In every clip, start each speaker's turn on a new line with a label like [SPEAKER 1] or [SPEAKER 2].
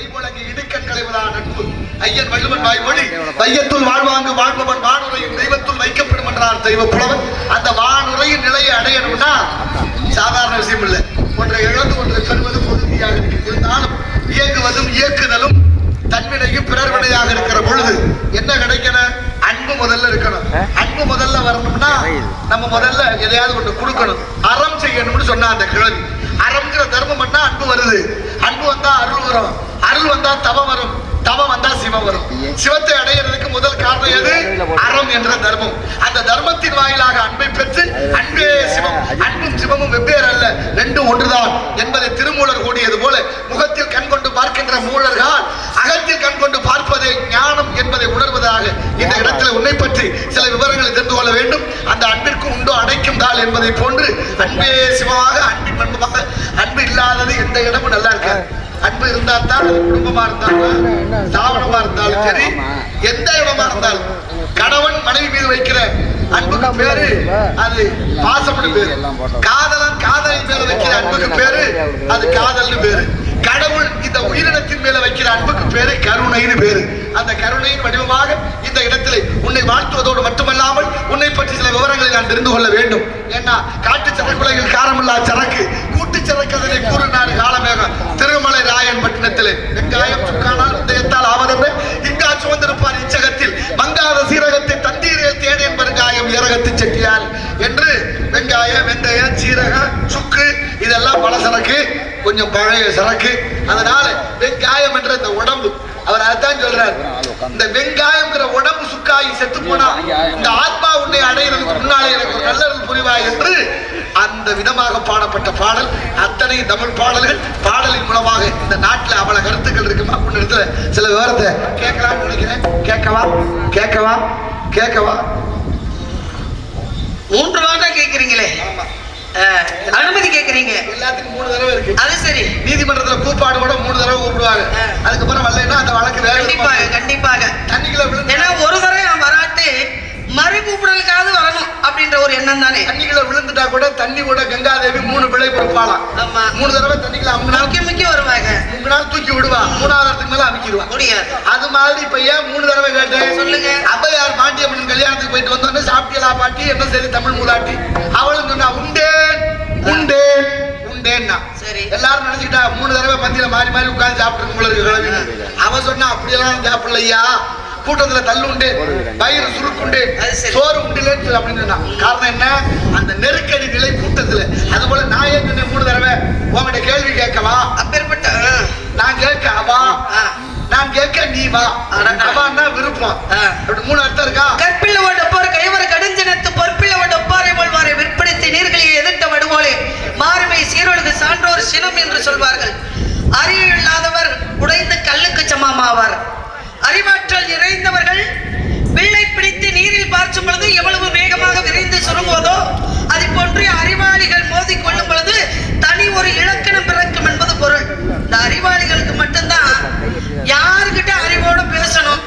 [SPEAKER 1] கைமுழங்கி இடுக்கண் களைவதான் நட்பு? ஐயன் வள்ளுவன் வாய்மொழி மையத்துள் வாழ்வாங்கு வாழ்பவன் வானுரையும் தெய்வத்துள் வைக்கப்படும் என்றார் தெய்வ புலவன். அந்த வானுரையின் நிலையை அடையணும்னா சாதாரண விஷயம் இல்லை. ஒன்றை இழந்து ஒன்றை பெறுவது பொருந்தியாக இருக்கு இருந்தாலும் இயங்குவதும் இயக்குதலும் தன்வினையும் பிறர் வினையாக இருக்கிற பொழுது என்ன கிடைக்கணும்? அன்பு முதல்ல இருக்கணும். அன்பு முதல்ல வரணும்னா நம்ம முதல்ல எதையாவது ஒன்று கொடுக்கணும். அறம் செய்யணும்னு சொன்னா அந்த கிழவி. அறம்ங்கிற தர்மம் பண்ணா அன்பு வருது. அன்பு வந்தா அருள் வரும். அருள் வந்தா தவம் வரும். தவம் வந்தா சிவம் வரும். சிவத்தை அடையிறதுக்கு முதல் காரணம் எது? அறம் என்ற தர்மம். அந்த தர்மத்தின் வாயிலாக அன்பை பெற்று அன்பே சிவம். அன்பும் சிவமும் வெவ்வேறு அல்ல. ரெண்டும் ஒன்றுதான். என்பதை திருமூலர் கூடியது போல முகத்தில் கண் கொண்டு பார்க்கின்ற மூலர்கள் அகத்தில் கண் கொண்டு பார்ப்பதே ஞானம் என்பதை உணர்வதாக இந்த இடத்துல உன்னை பற்றி சில விவரங்களை தெரிந்து கொள்ள வேண்டும். அந்த அன்பிற்கும் உண்டோ அடைக்கும் தாள் என்பதை போன்று அன்பே சிவமாக அன்பின் பண்பமாக அன்பு இல்லாதது எந்த இடமும் நல்லா இருக்காது. அன்பு இருந்தா தான் அது குடும்பமா இருந்தாலும் தாவணமா இருந்தாலும் சரி எந்த இடமா இருந்தாலும். கணவன் மனைவி மீது வைக்கிற அன்புக்கு பேரு அது பாசம்னு பேரு. காதலன் காதலின் மேல வைக்கிற அன்புக்கு பேரு அது காதல்னு பேரு. கடவுள் இந்த உயிரினத்தின் மேல வைக்கிற அன்புக்கு பேரு கருணைன்னு பேரு. அந்த கருணையின் வடிவமாக இந்த இடத்திலே உன்னை வாழ்த்துவதோடு மட்டுமல்லாமல் உன்னை பற்றி சில விவரங்களை நான் தெரிந்து கொள்ள வேண்டும். ஏன்னா காட்டு சரக்குலையில் காரமில்லா சரக்கு கூட்டு சரக்கதனை கூறுநாடு காலமேகம் திருமலை ராயன் பட்டினத்தில். வெங்காயம் சுக்கானால் உதயத்தால் ஆவதென்று இங்கா சுமந்திருப்பார் இச்சகத்தில். மங்காத சீரகத்தை தந்தீரில் தேடியன் பெருங்காயம் கொஞ்சம் பழைய சரக்கு. அதனால வெங்காயம் என்ற இந்த உடம்பு. அவர் அதான் சொல்றார். இந்த வெங்காயம்ங்கிற உடம்பு சுக்காயி செத்து போனா இந்த ஆத்மா உன்னை அடையிறதுக்கு முன்னாலே எனக்கு ஒரு நல்ல புரிவாய் என்று அந்த விதமாக பாடப்பட்ட பாடல். அத்தனை தமிழ் பாடல்கள் பாடலின் மூலமாக இந்த நாட்டில் அவ்வளவு கருத்துக்கள் இருக்குமா? அப்படின்னு சில விவரத்தை கேட்கலாம்னு நினைக்கிறேன். கேட்கவா? கேட்கவா? கேட்கவா?
[SPEAKER 2] மூன்று வாரம் கேக்குறீங்களே
[SPEAKER 1] ஆமா.
[SPEAKER 2] அனுமதி கேக்குறீங்க.
[SPEAKER 1] எல்லாத்துக்கும் மூணு தடவை இருக்கு.
[SPEAKER 2] அது சரி.
[SPEAKER 1] நீதிமன்றத்துல கூப்பாடு கூட மூணு தடவை கூப்பிடுவாங்க. அதுக்கப்புறம் வரலைன்னா அந்த வழக்கு
[SPEAKER 2] கண்டிப்பாக கண்டிப்பாக.
[SPEAKER 1] தண்ணிக்குள்ள விழுந்து
[SPEAKER 2] ஏன்னா ஒரு தடவை அவன் வராட்டு மறு கூப்பிடலுக்காவது வரணும் அப்படின்ற ஒரு எண்ணம் தானே.
[SPEAKER 1] தண்ணிக்குள்ள விழுந்துட்டா கூட தண்ணி கூட கங்காதேவி மூணு பிழை கொடுப்பாளாம்
[SPEAKER 2] ஆமா.
[SPEAKER 1] மூணு தடவை தண்ணிக்குள்ள அமுக்கினா
[SPEAKER 2] முக்கிய முக்கிய வருவாங்க.
[SPEAKER 1] மூணு நாள் தூக்கி விடுவா. மூணாவது மேல அமைக்கிடுவா.
[SPEAKER 2] முடியாது.
[SPEAKER 1] அது மாதிரி இப்ப ஏன் மூணு தடவை கேட்டேன்
[SPEAKER 2] சொல்லுங்க.
[SPEAKER 1] அவ்வையார் பாண்டியம்மன் கல்யாணத்துக்கு போயிட்டு வந்தோடனே சாப்பிட்டியலா பாட்டி என்ன சரி தமிழ் மூதாட்டி? அவளும் சொன்னா உண்டேன் உண்டேன் உண்டேன்னா.
[SPEAKER 2] சரி.
[SPEAKER 1] எல்லாரும் நினைச்சுக்கிட்டா மூணு தடவை பந்தியில மாறி மாறி உட்கார்ந்து சாப்பிட்டு போல இருக்கு கிழவின்னு அவ சொன்னா அப்படியெல்லாம் சாப்பிடலையா? கூட்டத்துல தள்ளு உண்டு வயிறு சுருக்குண்டு. சோறு உண்டுலேன்னு அப்படின்னு சொன்னா. காரணம் என்ன? அந்த நெருக்கடி நிலை கூட்டத்துல. அது போல நான் ஏன் சொன்னேன் மூணு தடவை? உங்ககிட்ட கேள்வி கேட்கவா?
[SPEAKER 2] அப்பேற்பட்ட
[SPEAKER 1] நான் கேட்க அவா
[SPEAKER 2] ஆ.
[SPEAKER 1] நான் கேட்க நீ வா. அவான்னா விருப்பம். அப்படி மூணு அர்த்தம் இருக்கா?
[SPEAKER 2] கற்பில்ல ஒட்டப்போர் கைவர கடுஞ்சினத்து பொற்பில்ல ஒட்டப்பாறை போல்வாரை விற்பனைத்து நீர்களில் எதிர்த்த வடுவோலே மாறுமை சீரொழுகு சான்றோர் சினம் என்று சொல்வார்கள். அறிவு இல்லாதவர் உடைந்த கல்லுக்கு சமமாவார். அறிவாற்றல் நிறைந்தவர்கள் வில்லை பிடித்து நீரில் பார்ச்சும் பொழுது எவ்வளவு வேகமாக விரைந்து சுருங்குவதோ அது போன்று அறிவாளிகள் மோதி கொள்ளும் பொழுது தனி ஒரு இலக்கணம் பிறக்கும் என்பது பொருள். இந்த அறிவாளிகளுக்கு மட்டும்தான் யாருக்கிட்ட அறிவோட பேசணும்?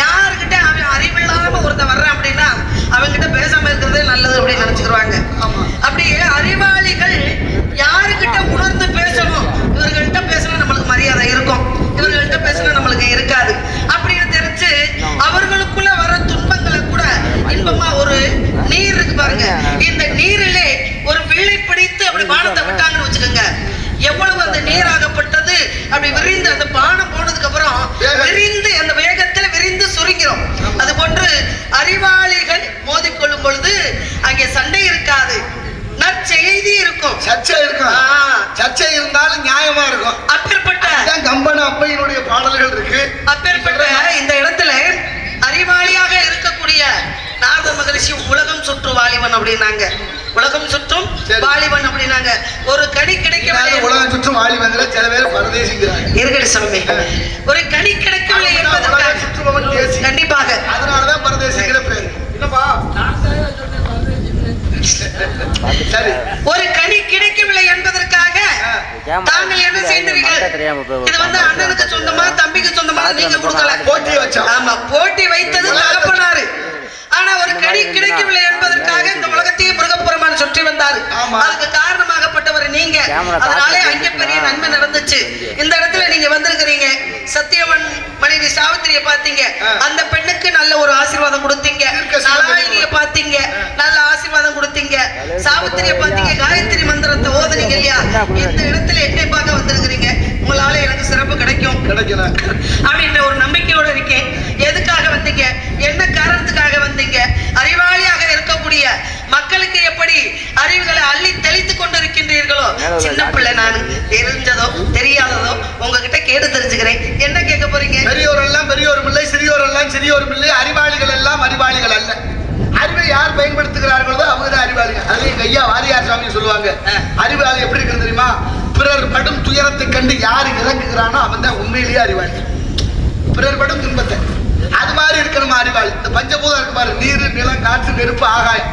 [SPEAKER 2] யாருக்கிட்ட அவன் அறிவில்லாம ஒருத்தன் வர்றான் அப்படின்னா அவன்கிட்ட பேசாம இருக்கிறதே நல்லது அப்படின்னு நினைச்சுக்கிறாங்க. அப்படியே அறிவாளிகள் யாருக்கிட்ட உணர்ந்து பேசணும்? இவர்கள்ட்ட பேசினா நம்மளுக்கு மரியாதை இருக்கும். இவர்கள்ட்ட பேசினா நம்மளுக்கு இருக்காது. அப்படின்னு தெரிஞ்சு அவர்களுக்குள்ள வர துன்பங்களை கூட இன்பமா ஒரு நீர் இருக்கு பாருங்க. இந்த நீரிலே ஒரு வில்லை பிடித்து அப்படி பானத்தை விட்டாங்கன்னு வச்சுக்கோங்க. எவ்வளவு அந்த அப்படி விரிந்து அந்த பானம் போனதுக்கு அப்புறம். விரிந்து அந்த வேகத்துல விரிந்து சுருங்கிறோம். அது போன்று அறிவாளிகள் மோதிக்கொள்ளும் பொழுது அங்கே சண்டை இருக்காது. நற்செய்தி இருக்கும்.
[SPEAKER 1] சர்ச்சை இருக்கும். சர்ச்சை இருந்தாலும் நியாயமா இருக்கும்.
[SPEAKER 2] அப்பேற்பட்ட
[SPEAKER 1] கம்பன அப்பையினுடைய பாடல்கள் இருக்கு.
[SPEAKER 2] அப்பேற்பட்ட இந்த இடத்துல அறிவாளியாக இருக்கக்கூடிய நாரத மகரிஷி உலகம் சுற்றும் வாலிபன் அப்படின்னாங்க. உலகம் சுற்றும். வாலிபன் அப்படின்னாங்க. ஒரு கனி கிடைக்கவில்லை
[SPEAKER 1] உலகம் சுற்றும் வாலி வந்தல சில பேர் பரதேசிங்கிறாங்க
[SPEAKER 2] இருக்கடி சாமி ஒரு கனி கிடைக்கவில்லை
[SPEAKER 1] உலகம்
[SPEAKER 2] என்பதற்காக
[SPEAKER 1] சுற்றுபவன் தேசி
[SPEAKER 2] கண்டிப்பாக.
[SPEAKER 1] அதனாலதான் பரதேசிங்கிற பேர். என்னப்பா? சரி.
[SPEAKER 2] ஒரு கனி கிடைக்கவில்லை என்பதற்காக தாங்கள் என்ன செய்தீர்கள்? இது வந்து அண்ணனுக்கு சொந்தமா தம்பிக்கு சொந்தமா நீங்க கொடுக்கல.
[SPEAKER 1] போட்டி வச்சோம்
[SPEAKER 2] ஆமா போட்டி வைத்தது தகப்பனாரு. ஆனா ஒரு கனி கிடைக்கவில்லை உலகத்தையே
[SPEAKER 1] ஆமா.
[SPEAKER 2] அதுக்கு காரணமாகப்பட்டவர் நீங்க. அதனாலே அங்கே பெரிய நன்மை நடந்துச்சு. இந்த இடத்துல நீங்க வந்திருக்கிறீங்க. பார்த்தீங்க.
[SPEAKER 1] ஆ.
[SPEAKER 2] அந்த பெண்ணுக்கு நல்ல ஒரு ஆசீர்வாதம் கொடுத்தீங்க. நலாயினிய பார்த்தீங்க. நல்ல ஆசீர்வாதம் கொடுத்தீங்க. சாவித்திரிய பார்த்தீங்க. காயத்ரி மந்திரத்தை ஓதுனீங்க இல்லையா? இந்த இடத்துல என்னை பார்க்க வந்திருக்கிறீங்க. உங்களால எனக்கு சிறப்பு கிடைக்கும். அப்படின்ற ஒரு நம்பிக்கையோட இருக்கேன். எதுக்காக வந்தீங்க? என்ன காரணத்துக்காக வந்தீங்க? அறிவாளியாக இருக்கக்கூடிய மக்களுக்கு எப்படி அறிவுகளை அள்ளி தெளித்துக் கொண்டிருக்கின்றீர்களோ? சின்ன பிள்ளை நான் தெரிஞ்சதோ தெரியாததோ உங்ககிட்ட கேட்டு தெரிஞ்சுக்கிறேன். என்ன கேட்க போறீங்க?
[SPEAKER 1] பெரியோர் எல்லாம் பெரியோரும் இல்லை சிறியோர் எல்லாம் சிறியோரும் இல்லை அறிவாளிகள் எல்லாம் அறிவாளிகள் அல்ல. அறிவை யார் பயன்படுத்துகிறார்களோ அவங்க தான் அறிவாளிகள். அதுல எங்க ஐயா வாரியார் சாமி சொல்லுவாங்க. அறிவாளி எப்படி இருக்கு தெரியுமா? பிறர் படும் துயரத்தை கண்டு யார் இறங்குகிறானோ அவன் தான் உண்மையிலேயே அறிவாளி. பிறர் படும் துன்பத்தை. அது மாதிரி இருக்கணும் அறிவாளி? இந்த பஞ்சபூதம் இருக்கு பாரு நீர் நிலம் காற்று நெருப்பு ஆகாயம்.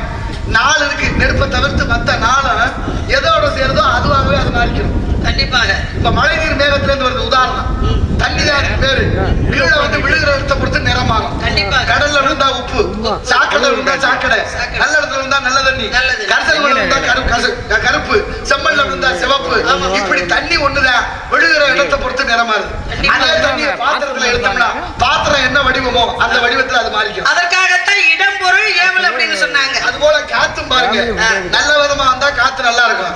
[SPEAKER 1] நாலு இருக்கு. நெருப்பை தவிர்த்து மத்த நாளும் எதோட சேருதோ அதுவாகவே அது மாறிக்கணும்
[SPEAKER 2] கண்டிப்பாக.
[SPEAKER 1] இப்ப மழை நீர் மேகத்துல இருந்து வருது உதாரணம். தண்ணி தான் அதுக்கு பேரு கீழே வந்து விழுகிற இடத்தை பொறுத்து நிறம் மாறும். கடல்ல விழுந்தா உப்பு சாக்கடை விழுந்தா சாக்கடை. நல்ல இடத்துல விழுந்தா நல்ல தண்ணி. கரிசல் கசு- கருப்பு செம்மண்ல விழுந்தா சிவப்பு. இப்படி தண்ணி ஒண்ணுதான் விழுகிற இடத்தை பொறுத்து நிறம் மாறுது
[SPEAKER 2] கண்டிப்பா.
[SPEAKER 1] அதே தண்ணியை பாத்திரத்துல எடுத்தோம்னா பாத்திரம் என்ன வடிவமோ அந்த வடிவத்துல அது மாறிக்கும்
[SPEAKER 2] அதற்காகத்தான் இடம் பொருள் ஏவல் அப்படின்னு சொன்னாங்க
[SPEAKER 1] அது போல காத்தும் பாருங்க. நல்ல விதமா வந்தா காத்து நல்லா இருக்கும்.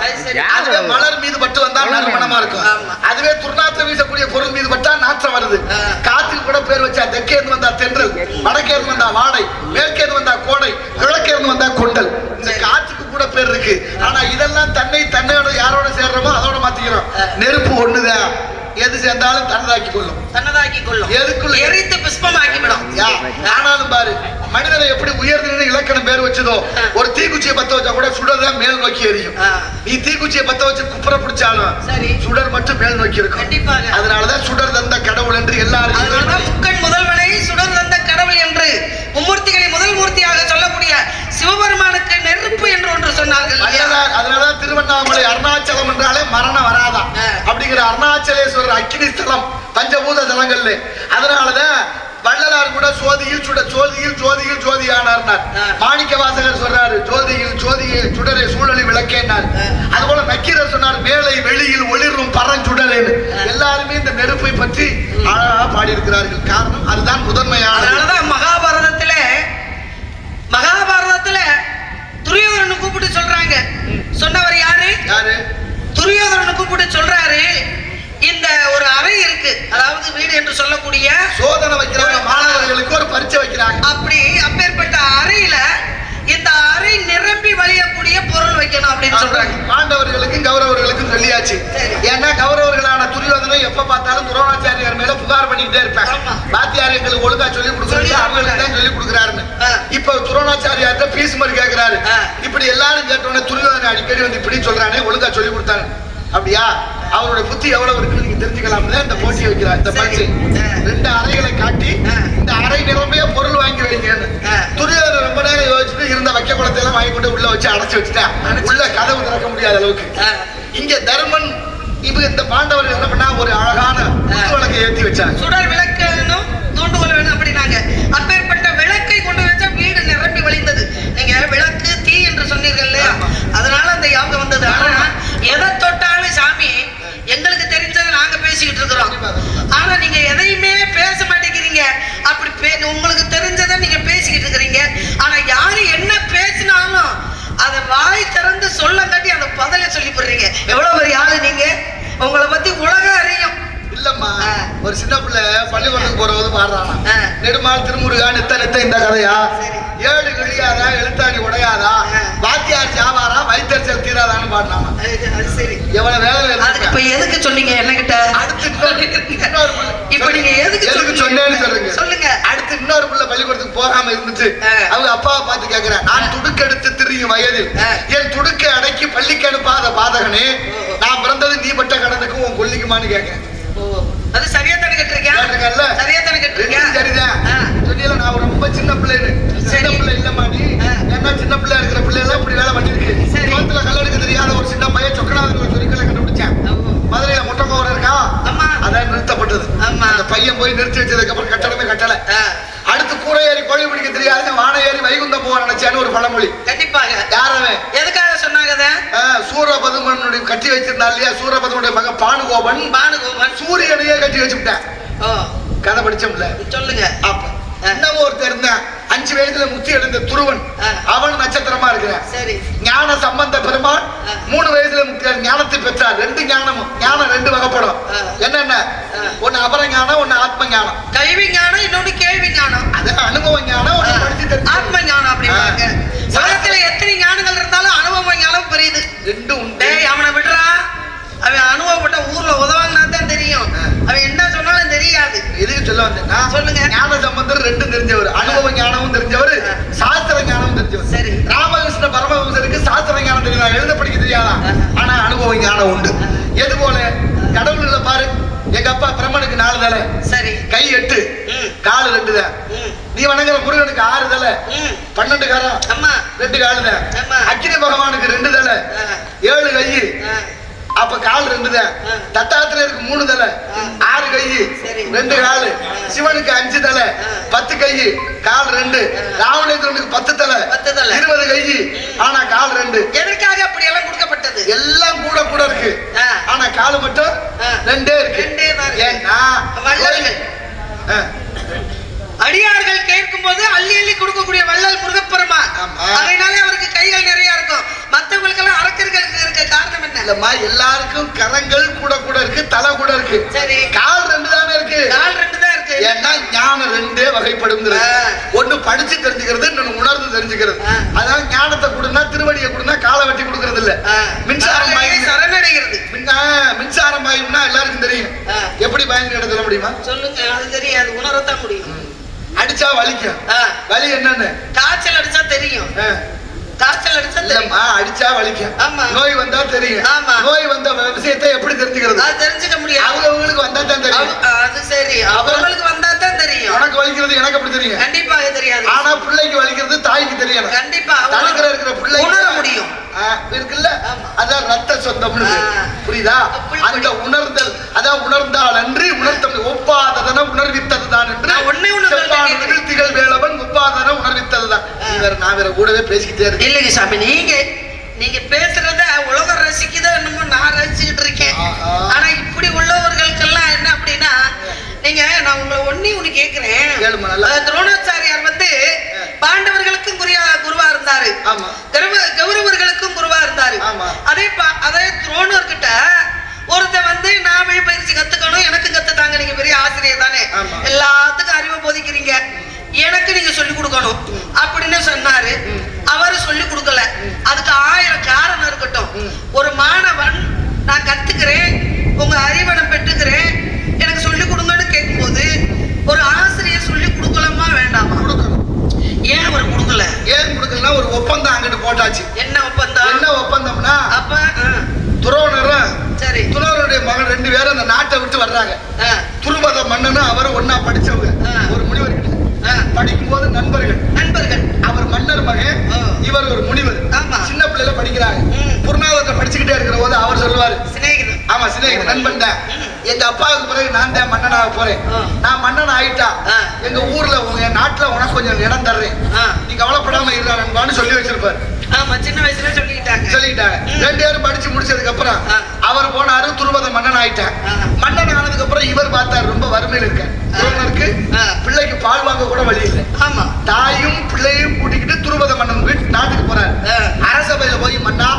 [SPEAKER 1] அதுவே மலர் மீது பட்டு வந்தா நறுமணமா இருக்கும்
[SPEAKER 2] ஆமா.
[SPEAKER 1] அதுவே துர்நாற்றம் வீசக்கூடிய பொருள் மீது பட்டா நாற்றம் வருது
[SPEAKER 2] ஆ.
[SPEAKER 1] காத்துக்கு கூட பேர் வச்சா தெற்கே இருந்து வந்தா தென்றல் வடக்கே இருந்து வந்தா வாடை மேற்கே இருந்து வந்தா கோடை கிழக்கே இருந்து வந்தா கொண்டல் இந்த
[SPEAKER 2] சரி.
[SPEAKER 1] காத்துக்கு கூட பேர் இருக்கு ஆனா இதெல்லாம் தன்னை தன்னோட யாரோட சேர்றோமோ அதோட மாத்திக்கிறோம்
[SPEAKER 2] ஆ.
[SPEAKER 1] நெருப்பு ஒண்ணுதான் எது சேர்ந்தாலும் தன்னதாக்கி கொள்ளும்
[SPEAKER 2] தன்னதாக்கி கொள்ளும்
[SPEAKER 1] எதுக்குள்ள
[SPEAKER 2] எரித்து புஷ்பமாக்கி விடும்
[SPEAKER 1] ஆனாலும் பாரு மனிதனை எப்படி உயர்ந்து இலக்கணம் பேர் வச்சதோ. ஒரு தீக்குச்சியை பத்த வச்சா கூட சுடர்தான் மேல் நோக்கி எரியும். நீ தீக்குச்சியை பத்த வச்சு குப்புற பிடிச்சாலும்
[SPEAKER 2] சரி.
[SPEAKER 1] சுடர் மட்டும் மேல் நோக்கி இருக்கும்
[SPEAKER 2] கண்டிப்பாக.
[SPEAKER 1] அதனாலதான் சுடர் தந்த கடவுள் என்று எல்லாரும்
[SPEAKER 2] முக்கண் முதல்வனை சுடர் தந்த கடவுள் என்று மும்மூர்த்திகளை முதல் மூர்த்தியாக சொல்லக்கூடிய சிவபெருமானுக்கு நெருப்பு என்று சொன்னார்கள்
[SPEAKER 1] அதனாலதான் திருவண்ணாமலை அருணாச்சலம் என்றாலே மரணம் வராதா. அப்படிங்கிற அருணாச்சலேஸ்வரர் அக்கினி ஸ்தலம் பஞ்சபூத தலங்கள்ல அதனாலதான் வள்ளலார் கூட சோதியில் சுட சோதியில் ஜோதியில் ஜோதியானார்னார்
[SPEAKER 2] ஆ.
[SPEAKER 1] மாணிக்க வாசகர் சொல்றாரு ஜோதியில் ஜோதியே சுடரே சூழலி விளக்கேனார். அது போல நக்கீரர் சொன்னார் மேலை வெளியில் ஒளிரும் பரஞ்சுடரேன்னு. எல்லாருமே இந்த நெருப்பை பற்றி அழகா பாடியிருக்கிறார்கள் காரணம் அதுதான் முதன்மையான
[SPEAKER 2] மகாபாரதத்துல மகாபாரதத்துல துரியோதரனை கூப்பிட்டு சொல்றாங்க. சொன்னவர் யாரு?
[SPEAKER 1] யாரு?
[SPEAKER 2] துரியோதரனை கூப்பிட்டு சொல்றாரு. இந்த ஒரு அறை இருக்கு. அதாவது வீடு என்று சொல்லக்கூடிய
[SPEAKER 1] சோதனை வைக்கிறாங்க மாணவர்களுக்கு ஒரு பரீட்சை வைக்கிறாங்க.
[SPEAKER 2] அப்படி அப்பேற்பட்ட அறையில இந்த அறை நிரம்பி வழியக்கூடிய பொருள் வைக்கணும் அப்படின்னு சொல்றாங்க.
[SPEAKER 1] பாண்டவர்களுக்கும் கௌரவர்களுக்கும் சொல்லியாச்சு. ஏன்னா கௌரவர்களான துரியோதனை எப்ப பார்த்தாலும் துரோணாச்சாரியார் மேல புகார் பண்ணிக்கிட்டே இருப்பாங்க.
[SPEAKER 2] ஆமா.
[SPEAKER 1] வாத்தியார் எங்களுக்கு ஒழுங்கா சொல்லி அவங்களுக்கு தான் சொல்லி பீஸ் மாதிரி கேட்கிறாரு. இப்படி எல்லாரும் கேட்டோன்னே துரியோதனை அடிக்கடி வந்து இப்படி சொல்றானே ஒழுங்கா சொல்லி கொடுத்தாரு அப்படியா அவருடைய புத்தி எவ்வளவு இருக்குன்னு நீங்க தெரிஞ்சுக்கலாம்ல இந்த போட்டியை வைக்கிறார் இந்த. பரிசை. ரெண்டு அறைகளை காட்டி. இந்த அறை நிரம்பிய பொருள் வாங்கி வைங்கன்னு. துரியோதனை ரொம்ப நேரம் யோசிச்சுட்டு இருந்த வைக்க குளத்தை எல்லாம் வாங்கி கொண்டு உள்ள வச்சு அடைச்சு வச்சுட்டேன் உள்ள கதவு திறக்க முடியாத அளவுக்கு. இங்க தர்மன் இவங்க இந்த பாண்டவர் என்ன பண்ணா ஒரு அழகான விளக்கை ஏத்தி வச்சாங்க
[SPEAKER 2] சுடர் விளக்கு வேணும் தூண்டுகோல் வேணும் அப்படின்னாங்க அப்பேற்பட்ட விளக்கை கொண்டு வச்சா வீடு நிரம்பி வழிந்தது நீங்க விளக்கு தீ என்று சொன்னீர்கள் இல்லையா. அதனால அந்த யாகம் வந்தது. ஆனா எதை தொட்டாலும் சாமி எங்களுக்கு தெரிஞ்சதை நாங்க பேசிக்கிட்டு இருக்கிறோம். ஆனா நீங்க எதையுமே பேச மாட்டேங்கிறீங்க. அப்படி உங்களுக்கு தெரிஞ்சதை நீங்க பேசிக்கிட்டு இருக்கிறீங்க. ஆனா யாரு என்ன பேசினாலும் அதை வாய் திறந்து சொல்ல காட்டி அந்த பதிலை சொல்லி போடுறீங்க. எவ்வளவு பெரிய ஆளு நீங்க. உங்களை பத்தி உலகம் அறியும்.
[SPEAKER 1] இல்லம்மா. ஒரு சின்ன பிள்ளை பள்ளிக்கூடத்துக்கு போறவது பாடுறானா. நெடுமாள் திருமுருகா நித்த நித்த இந்த கதையா. ஏழு கிழியாதா எழுத்தாணி உடையாதா
[SPEAKER 2] ஆ.
[SPEAKER 1] வாத்தியார் ஜாவாரா வைத்தறிச்சல் தீராதான்னு
[SPEAKER 2] அது சரி
[SPEAKER 1] எவ்வளவு வேலை
[SPEAKER 2] அதுக்கு இப்ப எதுக்கு சொன்னீங்க
[SPEAKER 1] அடுத்து இன்னொரு- இன்னொரு பிள்ளை.
[SPEAKER 2] இப்ப நீங்க எதுக்கு
[SPEAKER 1] எதுக்கு? சொன்னேன்னு சொல்லுங்க
[SPEAKER 2] சொல்லுங்க
[SPEAKER 1] அடுத்து இன்னொரு பிள்ளை பள்ளிக்கூடத்துக்கு போகாம இருந்துச்சு. அவங்க அப்பாவை பார்த்து கேக்குறேன் நான் துடுக்கெடுத்து திரியும் வயதில். என் துடுக்கை அடக்கி பள்ளிக்கு அனுப்பாத பாதகனே. நான் பிறந்தது நீ பட்ட கடனுக்கும் உன் கொல்லிக்குமான்னு கேட்கிறேன்
[SPEAKER 2] அது சரியா தானே கேட்டிருக்கேன்
[SPEAKER 1] கேட்டிருக்கேன்ல?
[SPEAKER 2] சரியா தானே கேட்டிருக்கேன்
[SPEAKER 1] சரிதான். சொன்னியல நான் ரொம்ப சின்ன பிள்ளைன்னு சின்ன. பிள்ளை இல்லம்மா நீ
[SPEAKER 2] ஆ.
[SPEAKER 1] ஏன்னா சின்ன பிள்ளை இருக்கிற பிள்ளை எல்லாம் இப்படி வேலை பண்ணிருக்கு
[SPEAKER 2] சரி.
[SPEAKER 1] கல் எடுக்க தெரியாத ஒரு சின்ன பையன் சொக்கநாதன் ஒரு சொரிக்கலை கண்டுபிடிச்சேன். மதுரையில முட்டைக்கோவர் இருக்கா
[SPEAKER 2] ஆமா.
[SPEAKER 1] அதான் நிறுத்தப்பட்டது. அந்த பையன் போய் நிறுத்தி வச்சதுக்கு அப்புறம் கட்டடமே கட்டல ஏறி கோழி பிடிக்க தெரியாத வானை ஏறி வைகுந்தம் போக நினைச்சான்னு ஒரு பழமொழி.
[SPEAKER 2] கண்டிப்பாக.
[SPEAKER 1] யாரவன்
[SPEAKER 2] எதுக்காக சொன்னாங்க அதை?
[SPEAKER 1] சூரபதுமனுடைய கட்டி வச்சிருந்தா இல்லையா? சூரபதுமனுடைய மகன் பானுகோபன்.
[SPEAKER 2] பானுகோபன்.
[SPEAKER 1] சூரியனையே கட்டி வச்சுட்டேன். கதை படிச்சோம்ல.
[SPEAKER 2] சொல்லுங்க.
[SPEAKER 1] அப்ப இன்னமும் ஒருத்தர் இருந்தான் அஞ்சு வயதுல முத்தி அடைந்த துருவன். அவன் நட்சத்திரமா இருக்கிறான்.
[SPEAKER 2] சரி.
[SPEAKER 1] ஞான சம்பந்த பெருமாள். மூணு வயசுல ஞானத்தை பெற்றார். ரெண்டு ஞானமும் ஞானம் ரெண்டு வகைப்படும். என்னென்ன. ஒன்னு அபர ஞானம் ஒன்னு ஆத்ம ஞானம்
[SPEAKER 2] கல்வி ஞானம் இன்னொன்னு கேள்வி ஞானம்
[SPEAKER 1] அது அனுபவ ஞானம் ஒன்னு படிச்சு
[SPEAKER 2] ஆத்ம ஞானம் அப்படிம்பாங்க.
[SPEAKER 1] ஆ.
[SPEAKER 2] உலகத்துல எத்தனை ஞானங்கள் இருந்தாலும் அனுபவ ஞானம் பெரியது.
[SPEAKER 1] ரெண்டு உண்டு.
[SPEAKER 2] அவனை விடுறா. அவன் அனுபவப்பட்ட ஊர்ல உதவாங்கன்னா தான் தெரியும். அவன் என்ன சொன்னாலும் தெரியாது.
[SPEAKER 1] எதுக்கு சொல்ல வந்தேன்னா
[SPEAKER 2] சொல்லுங்க.
[SPEAKER 1] ஞான சம்பந்தர் ரெண்டும் தெரிஞ்சவர். அனுபவ ஞானமும் தெரிஞ்சவர். சாஸ்திர ஞானமும் தெரிஞ்சவர்.
[SPEAKER 2] சரி.
[SPEAKER 1] ராமகிருஷ்ண பரமஹம்சருக்கு சாஸ்திர ஞானம் தெரியும்? எழுத படிக்க தெரியாதா. ஆனா அனுபவ ஞானம் உண்டு. எது போல கடவுள்ல பாரு. எங்க அப்பா பிரம்மனுக்கு நாலு தலை.
[SPEAKER 2] சரி.
[SPEAKER 1] கை எட்டு. காலு ரெண்டு தான் நீ வணங்குற முருகனுக்கு ஆறு தலை. பன்னெண்டு காலம் ரெண்டு காலு தான்
[SPEAKER 2] ஆமா.
[SPEAKER 1] அக்கினி பகவானுக்கு ரெண்டு தலை. ஏழு கை. அப்ப கால் ரெண்டு தான்
[SPEAKER 2] ஆ.
[SPEAKER 1] தத்தாத்திரருக்கு மூணு தலை. ஆறு கை. ரெண்டு காலு. சிவனுக்கு அஞ்சு தலை. பத்து கை கால் ரெண்டு. ராவணேந்திரனுக்கு பத்து தலை. இருபது கை ஆனா கால் ரெண்டு
[SPEAKER 2] எதற்காக அப்படி எல்லாம் கொடுக்கப்பட்டது
[SPEAKER 1] எல்லாம் கூட கூட இருக்கு. ஆனா காலு மட்டும். ரெண்டே இருக்கு
[SPEAKER 2] இருக்கு.
[SPEAKER 1] ஏன்னா.
[SPEAKER 2] அடியார்கள் கேட்கும் போது அள்ளி அள்ளி கொடுக்கக்கூடிய வள்ளல் முருகப்பெருமா. அதனால அவருக்கு கைகள் நிறைய இருக்கும் மத்தவங்களுக்கு எல்லாம் அரக்கர்களுக்கு இருக்க காரணம் என்ன
[SPEAKER 1] இல்லம்மா எல்லாருக்கும் கரங்கள் கூட கூட இருக்கு தலை கூட இருக்கு.
[SPEAKER 2] சரி.
[SPEAKER 1] கால் ரெண்டு தானே இருக்கு?
[SPEAKER 2] கால் ரெண்டு தான் இருக்கு.
[SPEAKER 1] ஏன்னா ஞானம் ரெண்டே வகைப்படுங்கிறது
[SPEAKER 2] ஆ.
[SPEAKER 1] ஒண்ணு படிச்சு தெரிஞ்சுக்கிறது இன்னொன்னு உணர்ந்து தெரிஞ்சுக்கிறது. அதான் ஞானத்தை கொடுனா திருவடியை கொடுனா காலை வெட்டி கொடுக்கறது இல்ல. மின்சாரம்
[SPEAKER 2] சரணடைகிறது.
[SPEAKER 1] மின்சாரம் பாயும்னா எல்லாருக்கும் தெரியும். எப்படி பாயும் சொல்ல முடியுமா?
[SPEAKER 2] சொல்லுங்க அது தெரியாது உணரத்தான் முடியும்.
[SPEAKER 1] அடிச்சா வலிக்கும். வலி என்னன்னு?
[SPEAKER 2] காய்ச்சல் அடிச்சா தெரியும். காய்ச்சல் அடிச்சா தெரியும்.
[SPEAKER 1] அடிச்சா வலிக்கும்.
[SPEAKER 2] ஆமா.
[SPEAKER 1] நோய் வந்தா தெரியும்.
[SPEAKER 2] ஆமா.
[SPEAKER 1] நோய் வந்த விஷயத்தை எப்படி தெரிஞ்சுக்கிறது?
[SPEAKER 2] அது தெரிஞ்சுக்க முடியாது.
[SPEAKER 1] அவங்கவுங்களுக்கு வந்தா தான் தெரியும்.
[SPEAKER 2] அது சரி. அவங்களுக்கு வந்தா தான் தெரியும்.
[SPEAKER 1] உனக்கு வலிக்கிறது எனக்கு எப்படி தெரியும்.
[SPEAKER 2] கண்டிப்பாக தெரியாது.
[SPEAKER 1] ஆனா பிள்ளைக்கு வலிக்கிறது தாய்க்கு தெரியணும்
[SPEAKER 2] கண்டிப்பா
[SPEAKER 1] தனக்குற இருக்கிற பிள்ளை
[SPEAKER 2] உணர முடியும்.
[SPEAKER 1] இருக்குல்ல?
[SPEAKER 2] ஆமா.
[SPEAKER 1] அதான் ரத்த.
[SPEAKER 2] ஆ.
[SPEAKER 1] புரியுதா? அந்த உணர்தல் அதான் உணர்ந்தால் அன்றி உணர்த்தம் ஒப்பாததன என்று
[SPEAKER 2] ஒண்ணே ஒண்ணு சொல்லிட்டே
[SPEAKER 1] செவ்வாய்
[SPEAKER 2] இருக்கிறேன்.
[SPEAKER 1] நிகழ்த்திகள் வேலவன் ஒப்பாதன உணர்வித்ததுதான்.
[SPEAKER 2] ஆ.
[SPEAKER 1] நீ வேற நான் வேற கூடவே பேசிக்கிட்டே இருக்கேன்.
[SPEAKER 2] இல்லைங்க சாமி நீங்க நீங்க பேசுறத உலகம் ரசிக்குதோ என்னமோ நான் ரசிச்சுக்கிட்டு இருக்கேன். ஆனா இப்படி உள்ளவர்களுக்கெல்லாம் என்ன அப்படின்னா நீங்க நான் உங்களை ஒண்ணே ஒண்ணு கேக்குறேன். துரோணாச்சாரியார் வந்து பாண்டவர்களுக்கும் குருயா குருவா இருந்தாரு.
[SPEAKER 1] ஆமா.
[SPEAKER 2] கௌரவ- கௌரவர்களுக்கும் குருவா இருந்தாரு. அதே அதே துரோணர்கிட்ட ஒருத்தன் வந்து நான் விழி பயிற்சி கத்துக்கணும் எனக்கு கத்துத்தாங்க நீங்க பெரிய ஆசிரியர் தானே. எல்லாத்துக்கும் அறிவை போதிக்கிறீங்க. எனக்கு நீங்க சொல்லி கொடுக்கணும். அப்படின்னு சொன்னாரு. அவரு சொல்லி கொடுக்கல. அதுக்கு ஆயிரம் காரணம் இருக்கட்டும்
[SPEAKER 1] ம்.
[SPEAKER 2] ஒரு மாணவன் நான் கத்துக்கிறேன் உங்க அறிவை நான் பெற்றுக்கிறேன் எனக்கு சொல்லி கொடுங்கன்னு கேட்கும்போது ஒரு ஆசிரியர் சொல்லி கொடுக்கலாமா வேண்டாமா
[SPEAKER 1] கொடுக்கணும்
[SPEAKER 2] ஏன் அவர் கொடுக்கல
[SPEAKER 1] ஏன் கொடுக்கலன்னா ஒரு ஒப்பந்தம் அங்கிட்டு போட்டாச்சு
[SPEAKER 2] என்ன ஒப்பந்தம்
[SPEAKER 1] என்ன ஒப்பந்தம்னா
[SPEAKER 2] அப்ப ஆ,
[SPEAKER 1] துரோணரும்
[SPEAKER 2] சரி
[SPEAKER 1] துரோணருடைய மகன் ரெண்டு பேரும் அந்த நாட்டை விட்டு வர்றாங்க
[SPEAKER 2] ஆ,
[SPEAKER 1] துருபத மன்னனும் அவரும் ஒன்னா படிச்சவங்க
[SPEAKER 2] ஆ.
[SPEAKER 1] ஒரு முனிவர்கிட்ட
[SPEAKER 2] ஆ.
[SPEAKER 1] படிக்கும்போது நண்பர்கள்
[SPEAKER 2] நண்பர்கள்
[SPEAKER 1] அவர் மன்னர் மகன்
[SPEAKER 2] ஆ.
[SPEAKER 1] இவர் ஒரு முனிவர்
[SPEAKER 2] ஆமா.
[SPEAKER 1] சின்ன பிள்ளைல படிக்கிறாங்க
[SPEAKER 2] ம்.
[SPEAKER 1] குருநாதத்தை படிச்சுக்கிட்டே இருக்கிற போது அவர் சொல்லுவாரு
[SPEAKER 2] சிநேகிதன்
[SPEAKER 1] ஆமா சிநேகித நண்பன் தான்
[SPEAKER 2] ம்.
[SPEAKER 1] எங்க அப்பாவுக்கு பிறகு நான் தான் மன்னனாக போறேன். நான் மன்னன் ஆயிட்டா. எங்க ஊர்ல உங்க நாட்டுல உனக்கு கொஞ்சம் இடம் தர்றேன் நீ கவலைப்படாம இருந்தா நண்பான்னு சொல்லி வச்சிருப்பாரு
[SPEAKER 2] ஆமா சின்ன வயசுல
[SPEAKER 1] சொல்லிட்டாங்க
[SPEAKER 2] ம்.
[SPEAKER 1] ரெண்டு பேரும் படிச்சு முடிச்சதுக்கு அப்புறம். அவர் போனாரு துருவத மன்னன் ஆயிட்டான். மன்னன் ஆனதுக்கு அப்புறம் இவர் பார்த்தாரு ரொம்ப வறுமையில் இருக்க
[SPEAKER 2] ஆ.
[SPEAKER 1] பிள்ளைக்கு பால் வாங்க கூட வழி இல்லை
[SPEAKER 2] ஆமா
[SPEAKER 1] தாயும் பிள்ளையும் கூட்டிக்கிட்டு துருவத மன்னன் வீட்டு நாட்டுக்கு போறாரு. அரசபையில போய் மன்னா